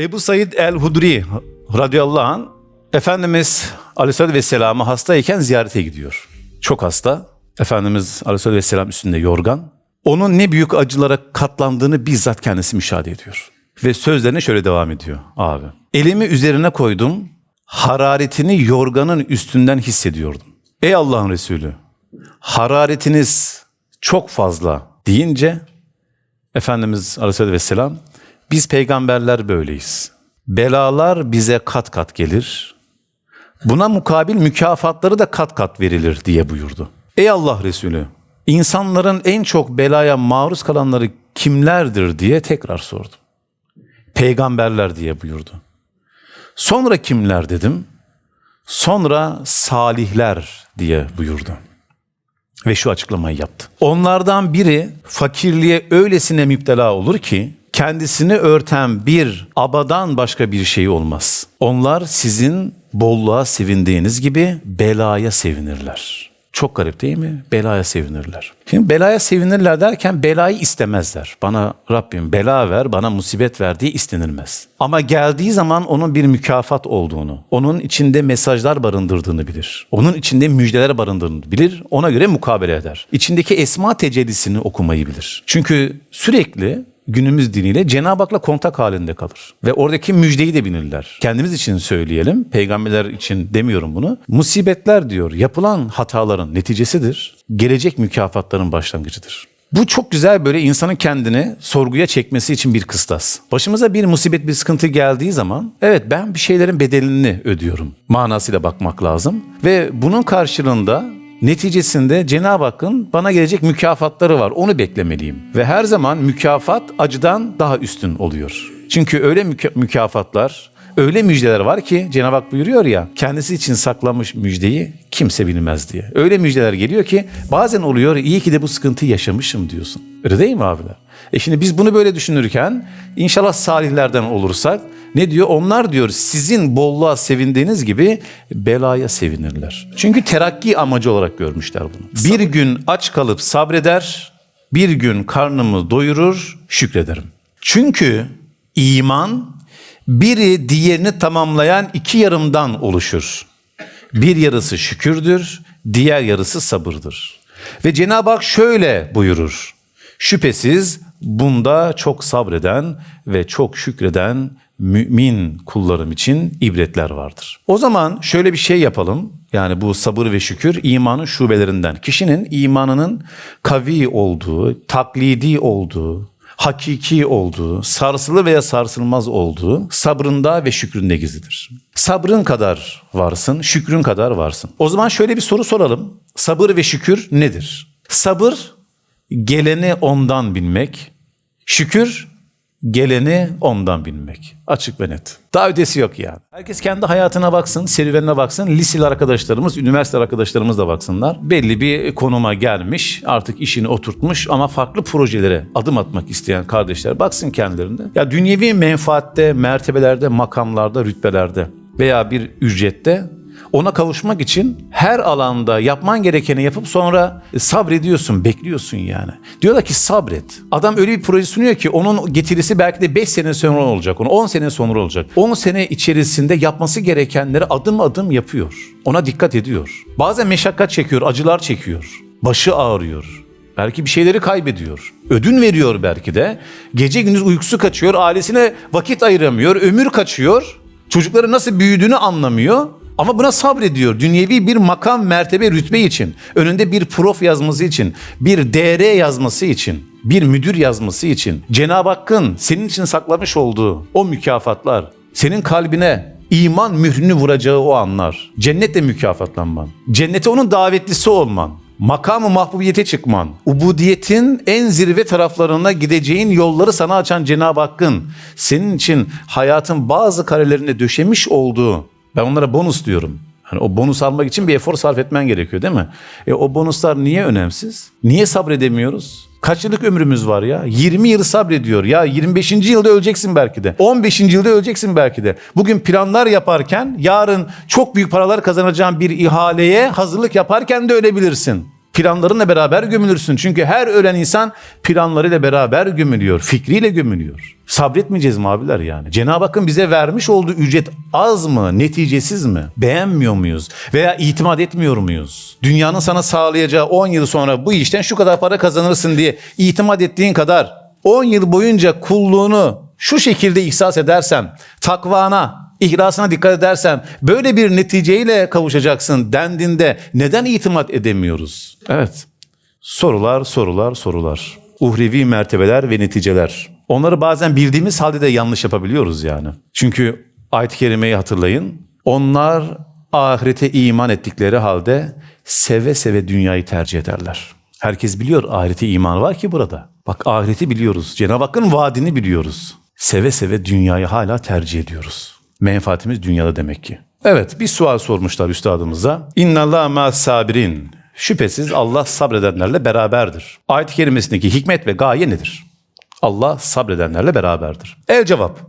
Ebu Said el-Hudri radıyallahu anh Efendimiz Aleyhisselatü Vesselam'ı hastayken ziyarete gidiyor. Çok hasta. Efendimiz Aleyhisselatü Vesselam üstünde yorgan. Onun ne büyük acılara katlandığını bizzat kendisi müşahede ediyor. Ve sözlerine şöyle devam ediyor abi. Elimi üzerine koydum. Hararetini yorganın üstünden hissediyordum. Ey Allah'ın Resulü hararetiniz çok fazla deyince Efendimiz Aleyhisselatü Vesselam biz peygamberler böyleyiz. Belalar bize kat kat gelir. Buna mukabil mükafatları da kat kat verilir diye buyurdu. Ey Allah Resulü insanların en çok belaya maruz kalanları kimlerdir diye tekrar sordum. Peygamberler diye buyurdu. Sonra kimler dedim. Sonra salihler diye buyurdu ve şu açıklamayı yaptı. Onlardan biri fakirliğe öylesine müptela olur ki kendisini örten bir abadan başka bir şey olmaz. Onlar sizin bolluğa sevindiğiniz gibi belaya sevinirler. Çok garip değil mi? Belaya sevinirler. Şimdi belaya sevinirler derken belayı istemezler. Bana Rabbim bela ver, bana musibet ver diye istenilmez. Ama geldiği zaman onun bir mükafat olduğunu, onun içinde mesajlar barındırdığını bilir. Onun içinde müjdeler barındırdığını bilir. Ona göre mukabele eder. İçindeki esma tecellisini okumayı bilir. Çünkü sürekli günümüz diniyle Cenab-ı Hak'la kontak halinde kalır. Ve oradaki müjdeyi de bilirler. Kendimiz için söyleyelim, peygamberler için demiyorum bunu. Musibetler diyor, yapılan hataların neticesidir. Gelecek mükafatların başlangıcıdır. Bu çok güzel böyle insanın kendini sorguya çekmesi için bir kıstas. Başımıza bir musibet, bir sıkıntı geldiği zaman evet ben bir şeylerin bedelini ödüyorum manasıyla bakmak lazım. Ve bunun karşılığında Neticesinde Cenab-ı Hakk'ın bana gelecek mükafatları var. Onu beklemeliyim. Ve her zaman mükafat acıdan daha üstün oluyor. Çünkü öyle müka- mükafatlar, öyle müjdeler var ki Cenab-ı Hak buyuruyor ya kendisi için saklamış müjdeyi kimse bilmez diye. Öyle müjdeler geliyor ki bazen oluyor iyi ki de bu sıkıntıyı yaşamışım diyorsun. Öyle değil mi abiler? E şimdi biz bunu böyle düşünürken inşallah salihlerden olursak ne diyor? Onlar diyor sizin bolluğa sevindiğiniz gibi belaya sevinirler. Çünkü terakki amacı olarak görmüşler bunu. Bir gün aç kalıp sabreder, bir gün karnımı doyurur, şükrederim. Çünkü iman biri diğerini tamamlayan iki yarımdan oluşur. Bir yarısı şükürdür, diğer yarısı sabırdır. Ve Cenab-ı Hak şöyle buyurur. Şüphesiz bunda çok sabreden ve çok şükreden mümin kullarım için ibretler vardır. O zaman şöyle bir şey yapalım. Yani bu sabır ve şükür imanın şubelerinden. Kişinin imanının kavi olduğu, taklidi olduğu, hakiki olduğu, sarsılı veya sarsılmaz olduğu sabrında ve şükründe gizlidir. Sabrın kadar varsın, şükrün kadar varsın. O zaman şöyle bir soru soralım. Sabır ve şükür nedir? Sabır geleni ondan bilmek, şükür geleni ondan bilmek. Açık ve net. Daha ötesi yok yani. Herkes kendi hayatına baksın, serüvenine baksın. Liseli arkadaşlarımız, üniversite arkadaşlarımız da baksınlar. Belli bir konuma gelmiş, artık işini oturtmuş ama farklı projelere adım atmak isteyen kardeşler baksın kendilerinde. Ya dünyevi menfaatte, mertebelerde, makamlarda, rütbelerde veya bir ücrette ona kavuşmak için her alanda yapman gerekeni yapıp sonra sabrediyorsun, bekliyorsun yani. Diyorlar ki sabret. Adam öyle bir proje sunuyor ki onun getirisi belki de 5 sene sonra olacak, onu 10 sene sonra olacak. 10 sene içerisinde yapması gerekenleri adım adım yapıyor. Ona dikkat ediyor. Bazen meşakkat çekiyor, acılar çekiyor. Başı ağrıyor. Belki bir şeyleri kaybediyor. Ödün veriyor belki de. Gece gündüz uykusu kaçıyor, ailesine vakit ayıramıyor, ömür kaçıyor. Çocukları nasıl büyüdüğünü anlamıyor. Ama buna sabrediyor. Dünyevi bir makam, mertebe, rütbe için, önünde bir prof yazması için, bir DR yazması için, bir müdür yazması için, Cenab-ı Hakk'ın senin için saklamış olduğu o mükafatlar, senin kalbine iman mührünü vuracağı o anlar, cennetle mükafatlanman, cennete onun davetlisi olman, makamı mahbubiyete çıkman, ubudiyetin en zirve taraflarına gideceğin yolları sana açan Cenab-ı Hakk'ın senin için hayatın bazı karelerinde döşemiş olduğu ben onlara bonus diyorum. Hani o bonus almak için bir efor sarf etmen gerekiyor değil mi? E o bonuslar niye önemsiz? Niye sabredemiyoruz? Kaç yıllık ömrümüz var ya? 20 yıl sabrediyor. Ya 25. yılda öleceksin belki de. 15. yılda öleceksin belki de. Bugün planlar yaparken yarın çok büyük paralar kazanacağın bir ihaleye hazırlık yaparken de ölebilirsin. Planlarınla beraber gömülürsün. Çünkü her ölen insan planlarıyla beraber gömülüyor. Fikriyle gömülüyor. Sabretmeyeceğiz mi abiler yani? Cenab-ı Hakk'ın bize vermiş olduğu ücret az mı, neticesiz mi? Beğenmiyor muyuz? Veya itimat etmiyor muyuz? Dünyanın sana sağlayacağı 10 yıl sonra bu işten şu kadar para kazanırsın diye itimat ettiğin kadar 10 yıl boyunca kulluğunu şu şekilde ihsas edersen, takvana, ihlasına dikkat edersen böyle bir neticeyle kavuşacaksın dendiğinde neden itimat edemiyoruz? Evet. Sorular, sorular, sorular. Uhrevi mertebeler ve neticeler. Onları bazen bildiğimiz halde de yanlış yapabiliyoruz yani. Çünkü ayet-i kerimeyi hatırlayın. Onlar ahirete iman ettikleri halde seve seve dünyayı tercih ederler. Herkes biliyor ahirete iman var ki burada. Bak ahireti biliyoruz. Cenab-ı Hakk'ın vaadini biliyoruz. Seve seve dünyayı hala tercih ediyoruz. Menfaatimiz dünyada demek ki. Evet bir sual sormuşlar üstadımıza. İnnallâh mâ sabirin. Şüphesiz Allah sabredenlerle beraberdir. Ayet-i kerimesindeki hikmet ve gaye nedir? Allah sabredenlerle beraberdir. El cevap.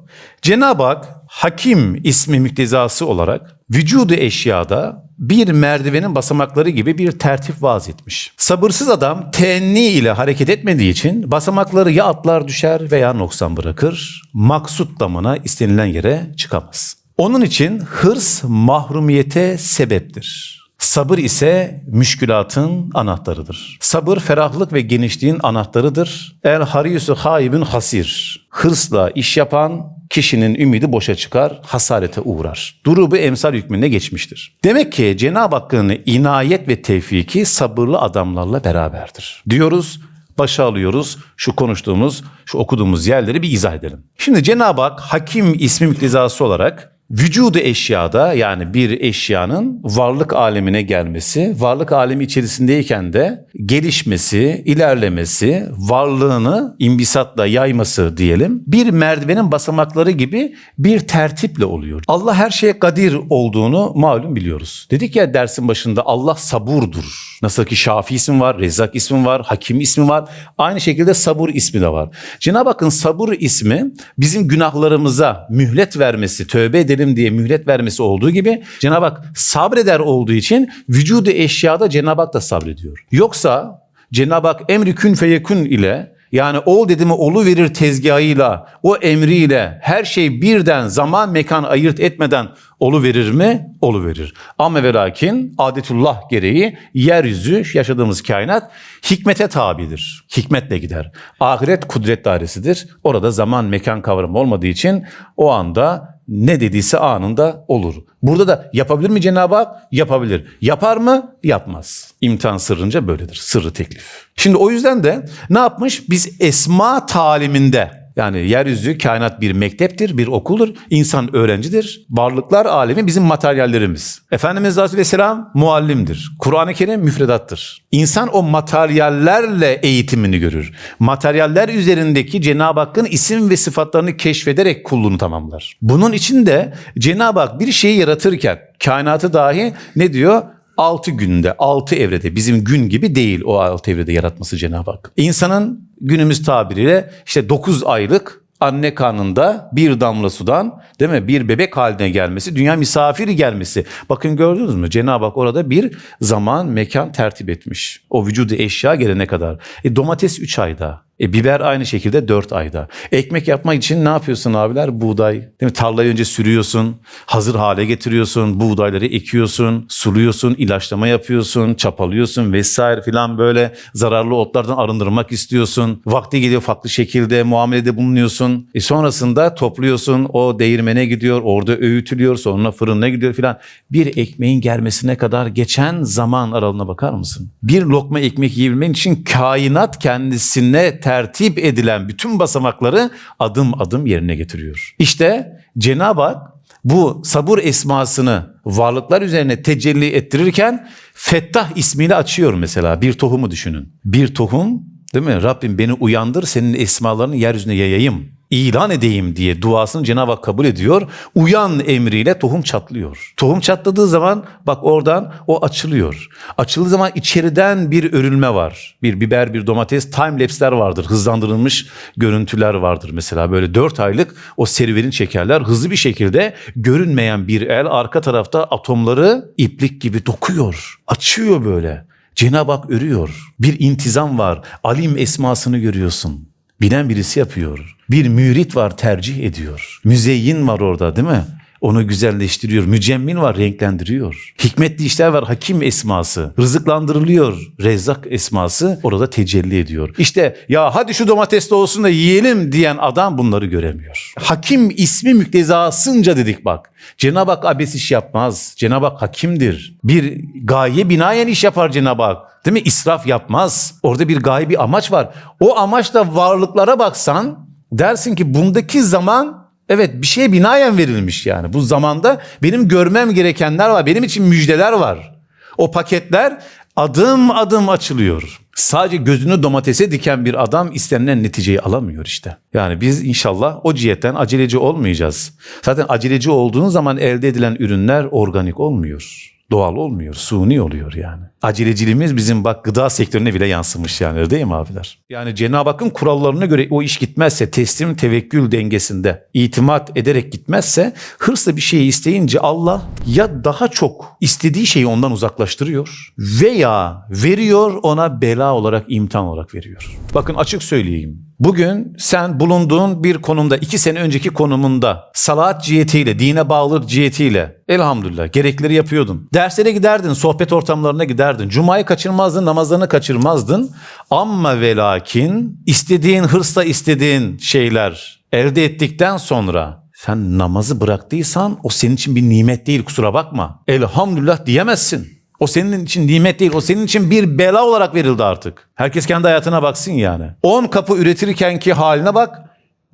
Cenab-ı Hak Hakim ismi müktezası olarak vücudu eşyada bir merdivenin basamakları gibi bir tertip vaz etmiş. Sabırsız adam teenni ile hareket etmediği için basamakları ya atlar düşer veya noksan bırakır. Maksut damına istenilen yere çıkamaz. Onun için hırs mahrumiyete sebeptir. Sabır ise müşkülatın anahtarıdır. Sabır ferahlık ve genişliğin anahtarıdır. El hariyusu haibün hasir. Hırsla iş yapan kişinin ümidi boşa çıkar, hasarete uğrar. Durubu emsal hükmünde geçmiştir. Demek ki Cenab-ı Hakk'ın inayet ve tevfiki sabırlı adamlarla beraberdir. Diyoruz, başa alıyoruz. Şu konuştuğumuz, şu okuduğumuz yerleri bir izah edelim. Şimdi Cenab-ı Hak Hakim ismi müktezası olarak vücudu eşyada yani bir eşyanın varlık alemine gelmesi, varlık alemi içerisindeyken de gelişmesi, ilerlemesi, varlığını imbisatla yayması diyelim bir merdivenin basamakları gibi bir tertiple oluyor. Allah her şeye kadir olduğunu malum biliyoruz. Dedik ya dersin başında Allah saburdur. Nasıl ki Şafi ismi var, Rezzak ismi var, Hakim ismi var. Aynı şekilde sabur ismi de var. Cenab-ı Hakk'ın sabur ismi bizim günahlarımıza mühlet vermesi, tövbe edelim diye mühlet vermesi olduğu gibi Cenab-ı Hak sabreder olduğu için vücudu eşyada Cenab-ı Hak da sabrediyor. Yoksa Cenab-ı Hak emri kün feyekün ile yani ol dedi mi olu verir tezgahıyla, o emriyle her şey birden zaman mekan ayırt etmeden olu verir mi? Olu verir. Ama ve lakin adetullah gereği yeryüzü yaşadığımız kainat hikmete tabidir. Hikmetle gider. Ahiret kudret dairesidir. Orada zaman mekan kavramı olmadığı için o anda ne dediyse anında olur. Burada da yapabilir mi Cenab-ı Hak? Yapabilir. Yapar mı? Yapmaz. İmtihan sırrınca böyledir. Sırrı teklif. Şimdi o yüzden de ne yapmış? Biz esma taliminde yani yeryüzü kainat bir mekteptir, bir okuldur. İnsan öğrencidir. Varlıklar alemi bizim materyallerimiz. Efendimiz Aleyhisselam muallimdir. Kur'an-ı Kerim müfredattır. İnsan o materyallerle eğitimini görür. Materyaller üzerindeki Cenab-ı Hakk'ın isim ve sıfatlarını keşfederek kulluğunu tamamlar. Bunun için de Cenab-ı Hak bir şeyi yaratırken kainatı dahi ne diyor? 6 günde, 6 evrede bizim gün gibi değil o 6 evrede yaratması Cenab-ı Hak. İnsanın günümüz tabiriyle işte 9 aylık anne karnında bir damla sudan değil mi bir bebek haline gelmesi, dünya misafiri gelmesi. Bakın gördünüz mü Cenab-ı Hak orada bir zaman mekan tertip etmiş. O vücudu eşya gelene kadar. E, domates 3 ayda. E, biber aynı şekilde 4 ayda. Ekmek yapmak için ne yapıyorsun abiler? Buğday. Değil mi? Tarlayı önce sürüyorsun. Hazır hale getiriyorsun. Buğdayları ekiyorsun. Suluyorsun. ilaçlama yapıyorsun. Çapalıyorsun vesaire filan böyle zararlı otlardan arındırmak istiyorsun. Vakti geliyor farklı şekilde muamelede bulunuyorsun. E sonrasında topluyorsun. O değirmene gidiyor. Orada öğütülüyor. Sonra fırına gidiyor filan. Bir ekmeğin gelmesine kadar geçen zaman aralığına bakar mısın? Bir lokma ekmek yiyebilmen için kainat kendisine tertip edilen bütün basamakları adım adım yerine getiriyor. İşte Cenab-ı Hak bu sabır esmasını varlıklar üzerine tecelli ettirirken Fettah ismiyle açıyor mesela bir tohumu düşünün. Bir tohum değil mi? Rabbim beni uyandır senin esmalarını yeryüzüne yayayım ilan edeyim diye duasını Cenab-ı Hak kabul ediyor. Uyan emriyle tohum çatlıyor. Tohum çatladığı zaman bak oradan o açılıyor. Açıldığı zaman içeriden bir örülme var. Bir biber, bir domates, time lapse'ler vardır. Hızlandırılmış görüntüler vardır mesela. Böyle 4 aylık o serüveni çekerler. Hızlı bir şekilde görünmeyen bir el arka tarafta atomları iplik gibi dokuyor. Açıyor böyle. Cenab-ı Hak örüyor. Bir intizam var. Alim esmasını görüyorsun. Bilen birisi yapıyor. Bir mürit var tercih ediyor. Müzeyyin var orada değil mi? Onu güzelleştiriyor. Mücemmin var renklendiriyor. Hikmetli işler var hakim esması. Rızıklandırılıyor. Rezzak esması orada tecelli ediyor. İşte ya hadi şu domates de olsun da yiyelim diyen adam bunları göremiyor. Hakim ismi müktezasınca dedik bak. Cenab-ı Hak abes iş yapmaz. Cenab-ı Hak hakimdir. Bir gaye binaen iş yapar Cenab-ı Hak. Değil mi? İsraf yapmaz. Orada bir gaye bir amaç var. O amaçla varlıklara baksan dersin ki bundaki zaman Evet bir şeye binaen verilmiş yani. Bu zamanda benim görmem gerekenler var. Benim için müjdeler var. O paketler adım adım açılıyor. Sadece gözünü domatese diken bir adam istenilen neticeyi alamıyor işte. Yani biz inşallah o cihetten aceleci olmayacağız. Zaten aceleci olduğun zaman elde edilen ürünler organik olmuyor. Doğal olmuyor, suni oluyor yani. Aceleciliğimiz bizim bak gıda sektörüne bile yansımış yani değil mi abiler? Yani Cenab-ı Hakk'ın kurallarına göre o iş gitmezse, teslim tevekkül dengesinde itimat ederek gitmezse, hırsla bir şeyi isteyince Allah ya daha çok istediği şeyi ondan uzaklaştırıyor veya veriyor ona bela olarak, imtihan olarak veriyor. Bakın açık söyleyeyim. Bugün sen bulunduğun bir konumda, iki sene önceki konumunda salat cihetiyle, dine bağlılık cihetiyle elhamdülillah gerekleri yapıyordun. Derslere giderdin, sohbet ortamlarına giderdin. Cuma'yı kaçırmazdın, namazlarını kaçırmazdın. Ama ve lakin istediğin hırsla istediğin şeyler elde ettikten sonra sen namazı bıraktıysan o senin için bir nimet değil kusura bakma. Elhamdülillah diyemezsin. O senin için nimet değil. O senin için bir bela olarak verildi artık. Herkes kendi hayatına baksın yani. 10 kapı üretirken ki haline bak.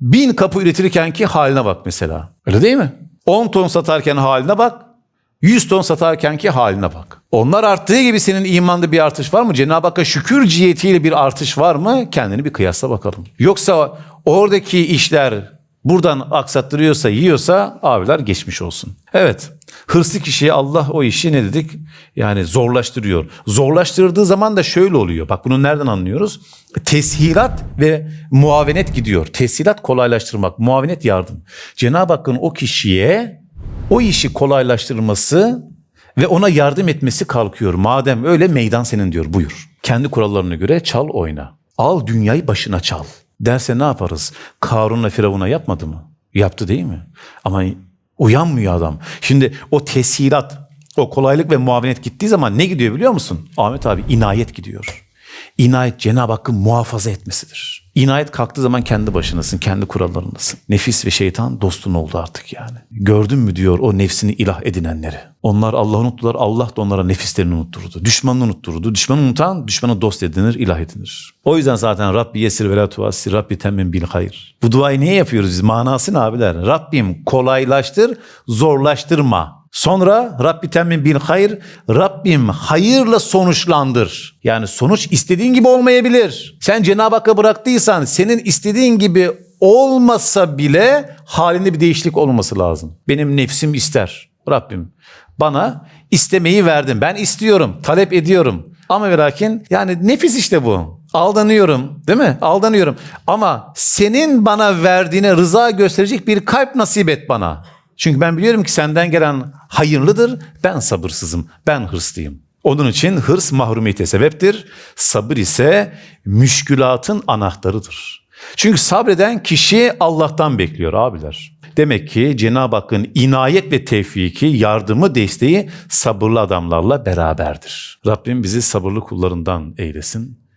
1000 kapı üretirken ki haline bak mesela. Öyle değil mi? 10 ton satarken haline bak. 100 ton satarken ki haline bak. Onlar arttığı gibi senin imanda bir artış var mı? Cenab-ı Hakk'a şükür cihetiyle bir artış var mı? Kendini bir kıyasla bakalım. Yoksa oradaki işler buradan aksattırıyorsa, yiyorsa abiler geçmiş olsun. Evet. Hırslı kişiye Allah o işi ne dedik? Yani zorlaştırıyor. Zorlaştırdığı zaman da şöyle oluyor. Bak bunu nereden anlıyoruz? Teshilat ve muavenet gidiyor. Teshilat kolaylaştırmak, muavenet yardım. Cenab-ı Hakk'ın o kişiye o işi kolaylaştırması ve ona yardım etmesi kalkıyor. Madem öyle meydan senin diyor buyur. Kendi kurallarına göre çal oyna. Al dünyayı başına çal. Derse ne yaparız? Karun'la Firavun'a yapmadı mı? Yaptı değil mi? Ama uyanmıyor adam. Şimdi o teshilat, o kolaylık ve muavenet gittiği zaman ne gidiyor biliyor musun? Ahmet abi inayet gidiyor. İnayet Cenab-ı Hakk'ın muhafaza etmesidir. İnayet kalktığı zaman kendi başınasın, kendi kurallarındasın. Nefis ve şeytan dostun oldu artık yani. Gördün mü diyor o nefsini ilah edinenleri. Onlar Allah'ı unuttular, Allah da onlara nefislerini unutturdu. Düşmanını unutturdu. Düşmanı unutan, düşmanı dost edinir, ilah edinir. O yüzden zaten Rabbi yesir ve la tuvassir, Rabbi temmin bil hayır. Bu duayı niye yapıyoruz biz? Manası ne abiler? Rabbim kolaylaştır, zorlaştırma. Sonra Rabbi temmin bil hayır. Rabbim hayırla sonuçlandır. Yani sonuç istediğin gibi olmayabilir. Sen Cenab-ı Hakk'a bıraktıysan senin istediğin gibi olmasa bile halinde bir değişiklik olması lazım. Benim nefsim ister. Rabbim bana istemeyi verdin. Ben istiyorum, talep ediyorum. Ama ve lakin yani nefis işte bu. Aldanıyorum değil mi? Aldanıyorum. Ama senin bana verdiğine rıza gösterecek bir kalp nasip et bana. Çünkü ben biliyorum ki senden gelen hayırlıdır. Ben sabırsızım. Ben hırslıyım. Onun için hırs mahrumiyete sebeptir. Sabır ise müşkülatın anahtarıdır. Çünkü sabreden kişi Allah'tan bekliyor abiler. Demek ki Cenab-ı Hakk'ın inayet ve tevfiki, yardımı, desteği sabırlı adamlarla beraberdir. Rabbim bizi sabırlı kullarından eylesin.